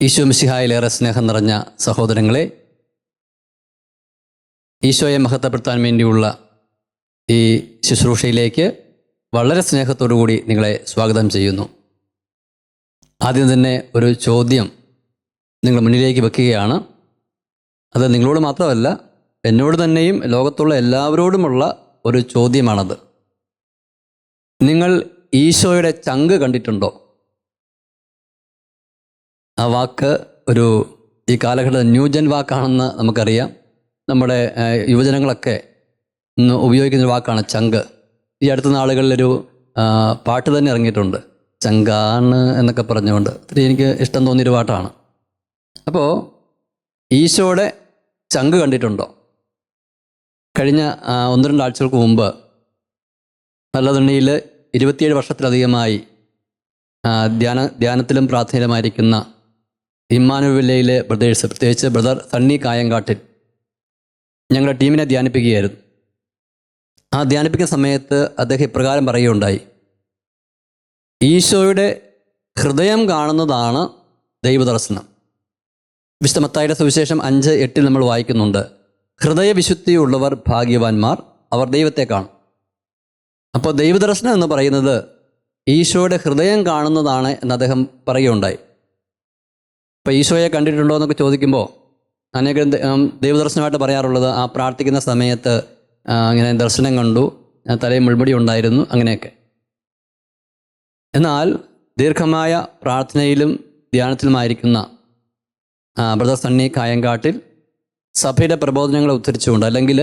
ഈശോ മിശിഹായിലേറെ സ്നേഹം നിറഞ്ഞ സഹോദരങ്ങളെ ഈശോയെ മഹത്വപ്പെടുത്താൻ വേണ്ടിയുള്ള ഈ ശുശ്രൂഷയിലേക്ക് വളരെ സ്നേഹത്തോടു കൂടി നിങ്ങളെ സ്വാഗതം ചെയ്യുന്നു. ആദ്യം തന്നെ ഒരു ചോദ്യം നിങ്ങൾ മുന്നിലേക്ക് വെക്കുകയാണ്. അത് നിങ്ങളോട് മാത്രമല്ല എന്നോട് തന്നെയും ലോകത്തുള്ള എല്ലാവരോടുമുള്ള ഒരു ചോദ്യമാണത്. നിങ്ങൾ ഈശോയുടെ ചങ്ക് കണ്ടിട്ടുണ്ടോ? ആ വാക്ക് ഒരു ഈ കാലഘട്ട ന്യൂജൻ വാക്കാണെന്ന് നമുക്കറിയാം. നമ്മുടെ യുവജനങ്ങളൊക്കെ ഇന്ന് ഉപയോഗിക്കുന്ന ഒരു വാക്കാണ് ചങ്ക്. ഈ അടുത്ത നാളുകളിലൊരു പാട്ട് തന്നെ ഇറങ്ങിയിട്ടുണ്ട്. ചങ്കാണ് എന്നൊക്കെ പറഞ്ഞുകൊണ്ട്. ഒത്തിരി എനിക്ക് ഇഷ്ടം തോന്നിയൊരു പാട്ടാണ്. അപ്പോൾ ഈശോയുടെ ചങ്ക് കണ്ടിട്ടുണ്ടോ? കഴിഞ്ഞ ഒന്ന് രണ്ട് ആഴ്ചകൾക്ക് മുമ്പ് നല്ലതുണ്ണിയിൽ ഇരുപത്തിയേഴ് വർഷത്തിലധികമായി ധ്യാന ധ്യാനത്തിലും പ്രാർത്ഥനയിലുമായിരിക്കുന്ന ഇമ്മാനുവില്ലയിലെ ബ്രദേഴ്സ് പ്രത്യേകിച്ച് ബ്രദർ സണ്ണി കായങ്കാട്ടിൽ ഞങ്ങളുടെ ടീമിനെ ധ്യാനിപ്പിക്കുകയായിരുന്നു. ആ ധ്യാനിപ്പിക്കുന്ന സമയത്ത് അദ്ദേഹം ഇപ്രകാരം പറയുകയുണ്ടായി. ഈശോയുടെ ഹൃദയം കാണുന്നതാണ് ദൈവദർശനം. വിശുദ്ധ മത്തായിയുടെ സുവിശേഷം അഞ്ച് എട്ടിൽ നമ്മൾ വായിക്കുന്നുണ്ട്. ഹൃദയവിശുദ്ധിയുള്ളവർ ഭാഗ്യവാന്മാർ അവർ ദൈവത്തെ കാണും. അപ്പോൾ ദൈവദർശനം എന്ന് പറയുന്നത് ഈശോയുടെ ഹൃദയം കാണുന്നതാണ് എന്ന് അദ്ദേഹം പറയുകയുണ്ടായി. ഇപ്പോൾ ഈശോയെ കണ്ടിട്ടുണ്ടോ എന്നൊക്കെ ചോദിക്കുമ്പോൾ അനേകം ദൈവദർശനമായിട്ട് പറയാറുള്ളത് ആ പ്രാർത്ഥിക്കുന്ന സമയത്ത് അങ്ങനെ ദർശനം കണ്ടു തലയിൽ മുൾമുടി ഉണ്ടായിരുന്നു അങ്ങനെയൊക്കെ. എന്നാൽ ദീർഘമായ പ്രാർത്ഥനയിലും ധ്യാനത്തിലുമായിരിക്കുന്ന ബ്രദർ സണ്ണി കായങ്കാട്ടിൽ സഭയുടെ പ്രബോധനങ്ങളെ ഉദ്ധരിച്ചുകൊണ്ട് അല്ലെങ്കിൽ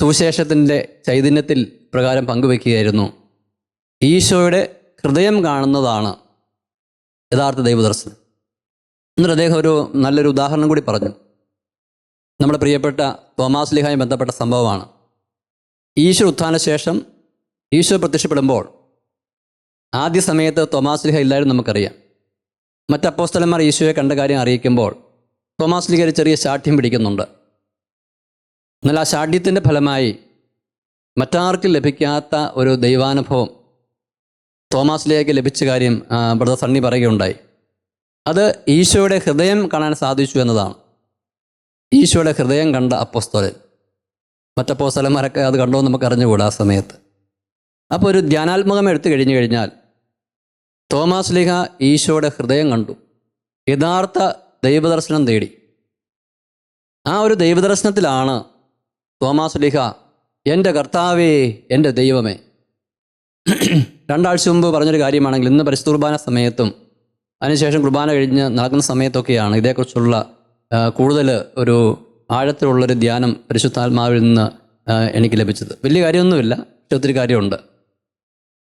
സുവിശേഷത്തിന്റെ ചൈതന്യത്തിൽ പ്രകാരം പങ്കുവെക്കുകയായിരുന്നു. ഈശോയുടെ ഹൃദയം കാണുന്നതാണ് യഥാർത്ഥ ദൈവദർശനം. എന്നിട്ട് അദ്ദേഹം ഒരു നല്ലൊരു ഉദാഹരണം കൂടി പറഞ്ഞു. നമ്മുടെ പ്രിയപ്പെട്ട തോമാസ് ലിഹായി ബന്ധപ്പെട്ട സംഭവമാണ്. ഈശോ ഉത്ഥാന ശേഷം ഈശോ പ്രത്യക്ഷപ്പെടുമ്പോൾ ആദ്യ സമയത്ത് തോമാസ് ലിഹ ഇല്ലായിരുന്നു നമുക്കറിയാം. മറ്റ് അപ്പോസ്തലന്മാർ ഈശോയെ കണ്ട കാര്യം അറിയിക്കുമ്പോൾ തോമാസ് ലിഹ ഒരു ചെറിയ ശാഠ്യം പിടിക്കുന്നുണ്ട്. എന്നാൽ ആ ശാഠ്യത്തിന്റെ ഫലമായി മറ്റാർക്കും ലഭിക്കാത്ത ഒരു ദൈവാനുഭവം തോമാസ് ലിഹയ്ക്ക് ലഭിച്ച കാര്യം ബ്രദർ സണ്ണി പറയുകയുണ്ടായി. അത് ഈശോയുടെ ഹൃദയം കാണാൻ സാധിച്ചു എന്നതാണ്. ഈശോയുടെ ഹൃദയം കണ്ട അപ്പോസ്തോലൻ. മറ്റപ്പോസ്തലന്മാരൊക്കെ അത് കണ്ടോ നമുക്ക് അറിഞ്ഞുകൂടാ ആ സമയത്ത്. അപ്പോൾ ഒരു ധ്യാനാത്മകം എടുത്തു കഴിഞ്ഞു കഴിഞ്ഞാൽ തോമാസ് ലിഹ ഈശോയുടെ ഹൃദയം കണ്ടു. യഥാർത്ഥ ദൈവദർശനം തേടി. ആ ഒരു ദൈവദർശനത്തിലാണ് തോമാസ് ലിഹ എന്റെ കർത്താവേ എന്റെ ദൈവമേ. രണ്ടാഴ്ച മുമ്പ് പറഞ്ഞൊരു കാര്യമാണെങ്കിൽ ഇന്ന് പരിശുദ്ധ കുർബാന സമയത്തും അതിനുശേഷം കുർബാന കഴിഞ്ഞ് നടക്കുന്ന സമയത്തൊക്കെയാണ് ഇതേക്കുറിച്ചുള്ള കൂടുതൽ ഒരു ആഴത്തിലുള്ളൊരു ധ്യാനം പരിശുദ്ധാത്മാവിൽ നിന്ന് എനിക്ക് ലഭിച്ചത്. വലിയ കാര്യമൊന്നുമില്ല പക്ഷെ ഒത്തിരി കാര്യമുണ്ട്.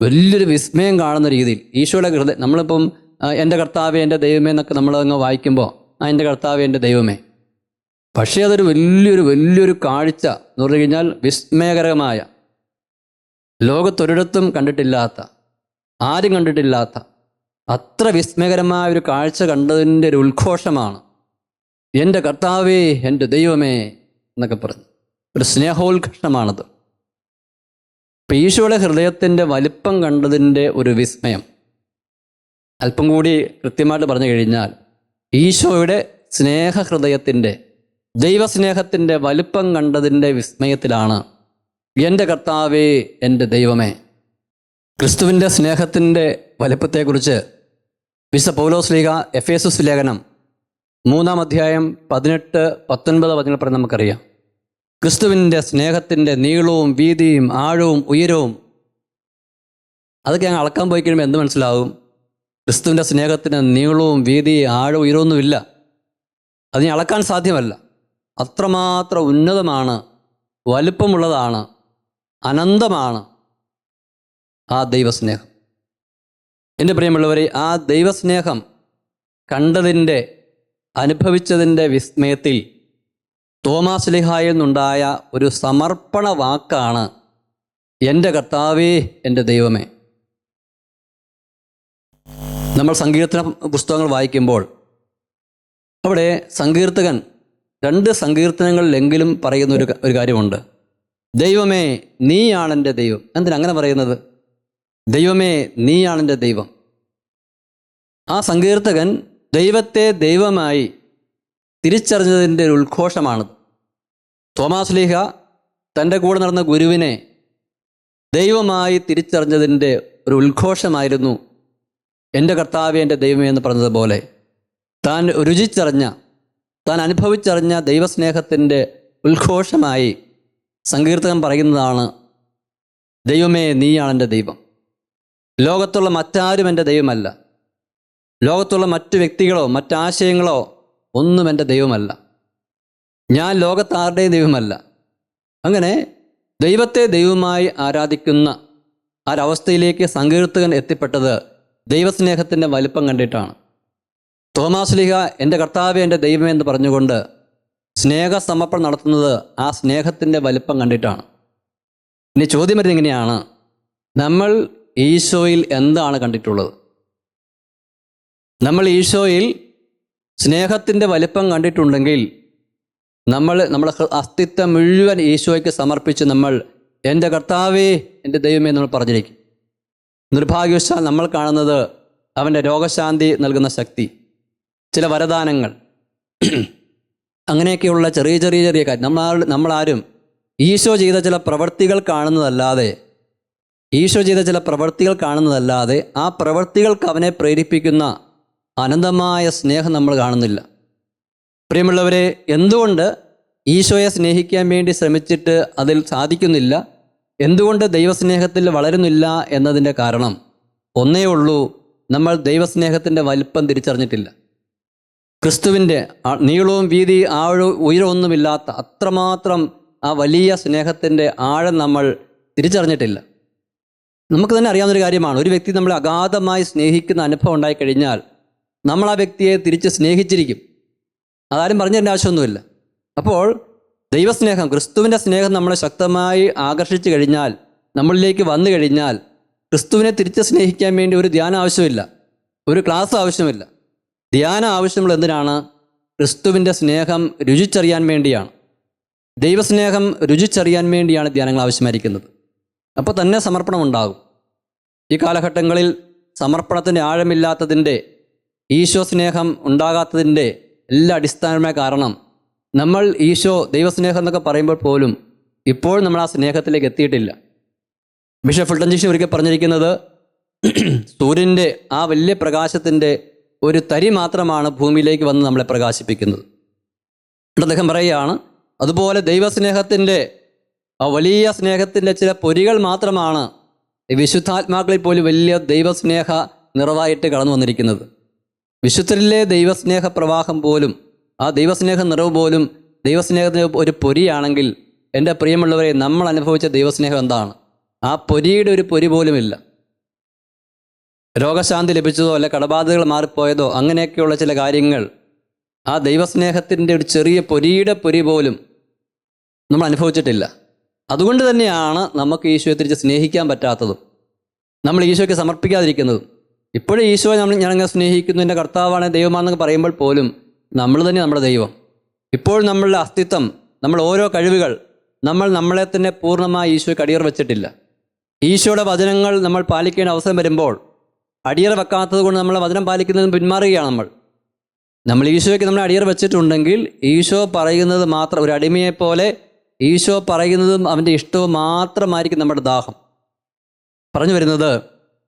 വലിയൊരു വിസ്മയം കാണുന്ന രീതിയിൽ ഈശോയുടെ ഹൃദയം നമ്മളിപ്പം എന്റെ കർത്താവേ എന്റെ ദൈവമേ എന്നൊക്കെ നമ്മൾ അങ്ങ് വായിക്കുമ്പോൾ ആ എന്റെ കർത്താവേ എന്റെ ദൈവമേ. പക്ഷേ അതൊരു വലിയൊരു വലിയൊരു കാഴ്ച എന്ന് പറഞ്ഞു കഴിഞ്ഞാൽ വിസ്മയകരമായ ലോകത്തൊരിടത്തും കണ്ടിട്ടില്ലാത്ത ആരും കണ്ടിട്ടില്ലാത്ത അത്ര വിസ്മയകരമായ ഒരു കാഴ്ച കണ്ടതിന്റെ ഒരു ഉദ്ഘോഷമാണ് എന്റെ കർത്താവേ എന്റെ ദൈവമേ എന്നൊക്കെ പറഞ്ഞു. ഒരു സ്നേഹോത്കർഷമാണത് ഇപ്പം ഹൃദയത്തിന്റെ വലിപ്പം കണ്ടതിന്റെ ഒരു വിസ്മയം. അല്പം കൂടി കൃത്യമായിട്ട് പറഞ്ഞു കഴിഞ്ഞാൽ ഈശോയുടെ സ്നേഹഹൃദയത്തിന്റെ ദൈവസ്നേഹത്തിന്റെ വലിപ്പം കണ്ടതിന്റെ വിസ്മയത്തിലാണ് എന്റെ കർത്താവേ എന്റെ ദൈവമേ. ക്രിസ്തുവിന്റെ സ്നേഹത്തിന്റെ വലിപ്പത്തെക്കുറിച്ച് വിശ പൗലോസ് ലീഗ എഫ് എസ് എസ് ലേഖനം മൂന്നാം അധ്യായം പതിനെട്ട് പത്തൊൻപത് വചനങ്ങൾ പറഞ്ഞ് നമുക്കറിയാം. ക്രിസ്തുവിന്റെ സ്നേഹത്തിന്റെ നീളവും വീതിയും ആഴവും ഉയരവും അതൊക്കെ ഞങ്ങൾ അളക്കാൻ പോയി കഴിയുമ്പോൾ എന്ത് മനസ്സിലാവും? ക്രിസ്തുവിന്റെ സ്നേഹത്തിന് നീളവും വീതിയും ആഴവും ഉയരവൊന്നുമില്ല അത് ഞാൻ അളക്കാൻ സാധ്യമല്ല. അത്രമാത്രം ഉന്നതമാണ് വലുപ്പമുള്ളതാണ് അനന്തമാണ് ആ ദൈവസ്നേഹം. എന്റെ പ്രിയമുള്ളവരെ ആ ദൈവസ്നേഹം കണ്ടതിന്റെ അനുഭവിച്ചതിന്റെ വിസ്മയത്തിൽ തോമാസ് ലിഹായിൽ നിന്നുണ്ടായ ഒരു സമർപ്പണ വാക്കാണ് എന്റെ കർത്താവേ എന്റെ ദൈവമേ. നമ്മൾ സങ്കീർത്തന പുസ്തകങ്ങൾ വായിക്കുമ്പോൾ അവിടെ സങ്കീർത്തകൻ രണ്ട് സങ്കീർത്തനങ്ങളിലെങ്കിലും പറയുന്ന ഒരു ഒരു കാര്യമുണ്ട്. ദൈവമേ നീയാണെന്റെ ദൈവം. എന്തിനാ അങ്ങനെ പറയുന്നത്? ദൈവമേ നീയാണ് എന്റെ ദൈവം. ആ സങ്കീർത്തകൻ ദൈവത്തെ ദൈവമായി തിരിച്ചറിഞ്ഞതിന്റെ ഒരു ഉദ്ഘോഷമാണിത് തോമാസ് ലീഹ തന്റെ കൂടെ നടന്ന ഗുരുവിനെ ദൈവമായി തിരിച്ചറിഞ്ഞതിന്റെ ഒരു ഉദ്ഘോഷമായിരുന്നു എന്റെ കർത്താവ് എന്റെ ദൈവമേ എന്ന് പറഞ്ഞതുപോലെ. താൻ രുചിച്ചറിഞ്ഞ താൻ അനുഭവിച്ചറിഞ്ഞ ദൈവസ്നേഹത്തിന്റെ ഉദ്ഘോഷമായി സങ്കീർത്തകൻ പറയുന്നതാണ് ദൈവമേ നീയാണ് എന്റെ ദൈവം. ലോകത്തുള്ള മറ്റാരും എന്റെ ദൈവമല്ല. ലോകത്തുള്ള മറ്റു വ്യക്തികളോ മറ്റാശയങ്ങളോ ഒന്നും എന്റെ ദൈവമല്ല. ഞാൻ ലോകത്താരുടെയും ദൈവമല്ല. അങ്ങനെ ദൈവത്തെ ദൈവമായി ആരാധിക്കുന്ന ഒരവസ്ഥയിലേക്ക് സങ്കീർത്തകൻ എത്തിപ്പെട്ടത് ദൈവസ്നേഹത്തിന്റെ വലിപ്പം കണ്ടിട്ടാണ്. തോമാസ് ലിഹ എന്റെ കർത്താവ് എന്റെ ദൈവമേ എന്ന് പറഞ്ഞുകൊണ്ട് സ്നേഹസമർപ്പണം നടത്തുന്നത് ആ സ്നേഹത്തിന്റെ വലിപ്പം കണ്ടിട്ടാണ്. ഇനി ചോദ്യം വരുന്നത് ഇങ്ങനെയാണ്. നമ്മൾ ഈശോയിൽ എന്താണ് കണ്ടിട്ടുള്ളത്? നമ്മൾ ഈശോയിൽ സ്നേഹത്തിന്റെ വലിപ്പം കണ്ടിട്ടുണ്ടെങ്കിൽ നമ്മൾ നമ്മുടെ അസ്തിത്വം മുഴുവൻ ഈശോയ്ക്ക് സമർപ്പിച്ച് നമ്മൾ എന്റെ കർത്താവേ എന്റെ ദൈവമേ നമ്മൾ പറഞ്ഞിരിക്കും. നിർഭാഗ്യവശാൽ നമ്മൾ കാണുന്നത് അവന്റെ രോഗശാന്തി നൽകുന്ന ശക്തി ചില വരദാനങ്ങൾ. അങ്ങനെയൊക്കെയുള്ള ചെറിയ ചെറിയ ചെറിയ കാര്യം നമ്മൾ നമ്മളാരും ഈശോ ചെയ്ത ചില പ്രവൃത്തികൾ കാണുന്നതല്ലാതെ ഈശോ ചെയ്ത ചില പ്രവൃത്തികൾ കാണുന്നതല്ലാതെ ആ പ്രവൃത്തികൾക്ക് അവനെ പ്രേരിപ്പിക്കുന്ന അനന്തമായ സ്നേഹം നമ്മൾ കാണുന്നില്ല. പ്രിയമുള്ളവരെ എന്തുകൊണ്ട് ഈശോയെ സ്നേഹിക്കാൻ വേണ്ടി ശ്രമിച്ചിട്ട് അതിൽ സാധിക്കുന്നില്ല? എന്തുകൊണ്ട് ദൈവസ്നേഹത്തിൽ വളരുന്നില്ല എന്നതിന്റെ കാരണം? ഒന്നേ ഉള്ളൂ നമ്മൾ ദൈവസ്നേഹത്തിന്റെ വലിപ്പം തിരിച്ചറിഞ്ഞിട്ടില്ല. ക്രിസ്തുവിന്റെ നീളവും വീതി ആഴവും ഉയരമൊന്നുമില്ലാത്ത അത്രമാത്രം ആ വലിയ സ്നേഹത്തിന്റെ ആഴം നമ്മൾ തിരിച്ചറിഞ്ഞിട്ടില്ല. നമുക്ക് തന്നെ അറിയാവുന്നൊരു കാര്യമാണ്. ഒരു വ്യക്തി നമ്മളെ അഗാധമായി സ്നേഹിക്കുന്ന അനുഭവം ഉണ്ടായി കഴിഞ്ഞാൽ നമ്മൾ ആ വ്യക്തിയെ തിരിച്ച് സ്നേഹിച്ചിരിക്കും. അതാരും പറഞ്ഞു തരേണ്ട ആവശ്യമൊന്നുമില്ല. അപ്പോൾ ദൈവസ്നേഹം ക്രിസ്തുവിന്റെ സ്നേഹം നമ്മളെ ശക്തമായി ആകർഷിച്ചു കഴിഞ്ഞാൽ നമ്മളിലേക്ക് വന്നു കഴിഞ്ഞാൽ ക്രിസ്തുവിനെ തിരിച്ച് സ്നേഹിക്കാൻ വേണ്ടി ഒരു ധ്യാനം ആവശ്യമില്ല. ഒരു ക്ലാസ് ആവശ്യമില്ല. ധ്യാനം ആവശ്യമുള്ള എന്തിനാണ്? ക്രിസ്തുവിന്റെ സ്നേഹം രുചിച്ചറിയാൻ വേണ്ടിയാണ്. ദൈവസ്നേഹം രുചിച്ചറിയാൻ വേണ്ടിയാണ് ധ്യാനങ്ങൾ ആവശ്യമായിരിക്കുന്നത്. അപ്പോൾ തന്നെ സമർപ്പണം ഉണ്ടാകും ഈ കാലഘട്ടങ്ങളിൽ സമർപ്പണത്തിന്റെ ആഴമില്ലാത്തതിന്റെ ഈശോ സ്നേഹം ഉണ്ടാകാത്തതിന്റെ എല്ലാ അടിസ്ഥാനമായ കാരണം നമ്മൾ ഈശോ ദൈവസ്നേഹം എന്നൊക്കെ പറയുമ്പോൾ പോലും ഇപ്പോൾ നമ്മൾ ആ സ്നേഹത്തിലേക്ക് എത്തിയിട്ടില്ല. ബിഷപ്പ് ഫുൾട്ടൻ ജിഷി ഒരിക്കൽ പറഞ്ഞിരിക്കുന്നത് സൂര്യന്റെ ആ വലിയ പ്രകാശത്തിന്റെ ഒരു തരി മാത്രമാണ് ഭൂമിയിലേക്ക് വന്ന് നമ്മളെ പ്രകാശിപ്പിക്കുന്നത്. അദ്ദേഹം പറയുകയാണ് അതുപോലെ ദൈവസ്നേഹത്തിന്റെ ആ വലിയ സ്നേഹത്തിന്റെ ചില പൊരികൾ മാത്രമാണ് വിശുദ്ധാത്മാക്കളിൽ പോലും വലിയ ദൈവസ്നേഹ നിറവായിട്ട് കടന്നു വന്നിരിക്കുന്നത്. വിശുദ്ധരിലെ ദൈവസ്നേഹ പ്രവാഹം പോലും ആ ദൈവസ്നേഹ നിറവ് പോലും ദൈവസ്നേഹത്തിന് ഒരു പൊരിയാണെങ്കിൽ എന്റെ പ്രിയമുള്ളവരെ നമ്മൾ അനുഭവിച്ച ദൈവസ്നേഹം എന്താണ്? ആ പൊരിയുടെ ഒരു പൊരി പോലുമില്ല. രോഗശാന്തി ലഭിച്ചതോ അല്ല കടബാധകൾ മാറിപ്പോയതോ അങ്ങനെയൊക്കെയുള്ള ചില കാര്യങ്ങൾ ആ ദൈവസ്നേഹത്തിന്റെ ഒരു ചെറിയ പൊരിയുടെ പൊരി പോലും നമ്മൾ അനുഭവിച്ചിട്ടില്ല. അതുകൊണ്ട് തന്നെയാണ് നമുക്ക് ഈശോയെ തിരിച്ച് സ്നേഹിക്കാൻ പറ്റാത്തതും. നമ്മൾ ഈശോയ്ക്ക് സമർപ്പിക്കാതിരിക്കുന്നതും. ഇപ്പോഴും ഈശോയെ നമ്മൾ ഞാനങ്ങനെ സ്നേഹിക്കുന്നു എന്റെ കർത്താവാണ് ദൈവമാണെന്നൊക്കെ പറയുമ്പോൾ പോലും നമ്മൾ തന്നെ നമ്മുടെ ദൈവം. ഇപ്പോൾ നമ്മളുടെ അസ്തിത്വം നമ്മൾ ഓരോ കഴിവുകൾ നമ്മൾ നമ്മളെ തന്നെ പൂർണമായി ഈശോയ്ക്ക് അടിയർ വെച്ചിട്ടില്ല. ഈശോയുടെ വചനങ്ങൾ നമ്മൾ പാലിക്കേണ്ട അവസരം വരുമ്പോൾ അടിയർ വെക്കാത്തത് കൊണ്ട് നമ്മളെ വചനം പാലിക്കുന്നതിന് പിന്മാറുകയാണ് നമ്മൾ. നമ്മൾ ഈശോയ്ക്ക് നമ്മൾ അടിയർ വെച്ചിട്ടുണ്ടെങ്കിൽ ഈശോ പറയുന്നത് മാത്രം ഒരു അടിമയെപ്പോലെ ഈശോ പറയുന്നതും അവന്റെ ഇഷ്ടവും മാത്രമായിരിക്കും നമ്മുടെ ദാഹം. പറഞ്ഞു വരുന്നത്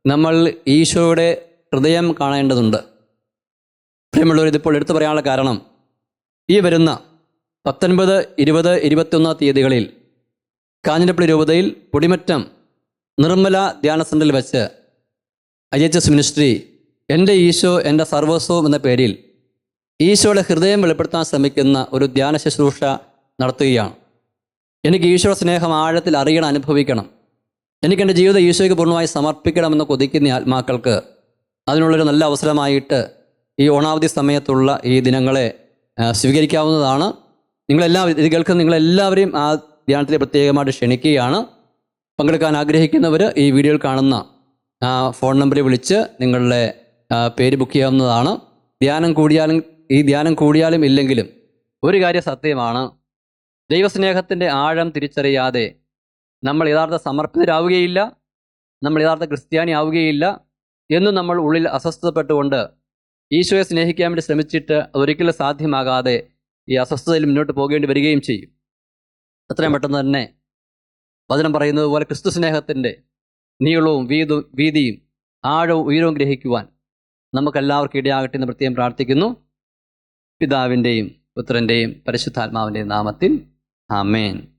നമ്മൾ ഈശോയുടെ ഹൃദയം കാണേണ്ടതുണ്ട്. പ്രിയമുള്ളവർ ഇതിപ്പോൾ എടുത്തു പറയാനുള്ള കാരണം ഈ വരുന്ന പത്തൊൻപത് ഇരുപത് ഇരുപത്തൊന്ന് തീയതികളിൽ കാഞ്ഞിരപ്പള്ളി രൂപതയിൽ പൊടിമറ്റം നിർമ്മല ധ്യാന സെന്ററിൽ വെച്ച് ഐ എച്ച് എസ് മിനിസ്ട്രി എന്റെ ഈശോ എന്റെ സർവസ്വം എന്ന പേരിൽ ഈശോയുടെ ഹൃദയം വെളിപ്പെടുത്താൻ ശ്രമിക്കുന്ന ഒരു ധ്യാന ശുശ്രൂഷ നടത്തുകയാണ്. എനിക്ക് ഈശ്വര സ്നേഹം ആഴത്തിൽ അറിയണം അനുഭവിക്കണം. എനിക്ക് എന്റെ ജീവിതം ഈശോയ്ക്ക് പൂർണമായി സമർപ്പിക്കണമെന്ന് കൊതിക്കുന്ന ആത്മാക്കൾക്ക് അതിനുള്ളൊരു നല്ല അവസരമായിട്ട് ഈ ഓണാവധി സമയത്തുള്ള ഈ ദിനങ്ങളെ സ്വീകരിക്കാവുന്നതാണ്. നിങ്ങളെല്ലാവരും ഇത് കേൾക്കുന്ന നിങ്ങളെല്ലാവരെയും ആ ധ്യാനത്തിൽ പ്രത്യേകമായിട്ട് ക്ഷണിക്കുകയാണ്. പങ്കെടുക്കാൻ ആഗ്രഹിക്കുന്നവർ ഈ വീഡിയോയിൽ കാണുന്ന ഫോൺ നമ്പറിൽ വിളിച്ച് നിങ്ങളുടെ പേര് ബുക്ക് ചെയ്യാവുന്നതാണ്. ധ്യാനം കൂടിയാലും ഈ ധ്യാനം കൂടിയാലും ഇല്ലെങ്കിലും ഒരു കാര്യം സത്യമാണ്. ദൈവസ്നേഹത്തിന്റെ ആഴം തിരിച്ചറിയാതെ നമ്മൾ യഥാർത്ഥ സമർപ്പിതരാവുകയില്ല നമ്മൾ യഥാർത്ഥ ക്രിസ്ത്യാനി ആവുകയില്ല എന്നും നമ്മൾ ഉള്ളിൽ അസ്വസ്ഥപ്പെട്ടുകൊണ്ട് ഈശോയെ സ്നേഹിക്കാൻ വേണ്ടി ശ്രമിച്ചിട്ട് അതൊരിക്കലും സാധ്യമാകാതെ ഈ അസ്വസ്ഥതയിൽ മുന്നോട്ട് പോകേണ്ടി വരികയും ചെയ്യും. എത്രയും പെട്ടെന്ന് തന്നെ വചനം പറയുന്നത് പോലെ ക്രിസ്തു സ്നേഹത്തിന്റെ നീളവും വീതും വീതിയും ആഴവും ഉയരവും ഗ്രഹിക്കുവാൻ നമുക്കെല്ലാവർക്കും ഇടയാകട്ടെ എന്ന് പ്രത്യേകം പ്രാർത്ഥിക്കുന്നു. പിതാവിന്റെയും പുത്രന്റെയും പരിശുദ്ധാത്മാവിന്റെയും നാമത്തിൽ amén.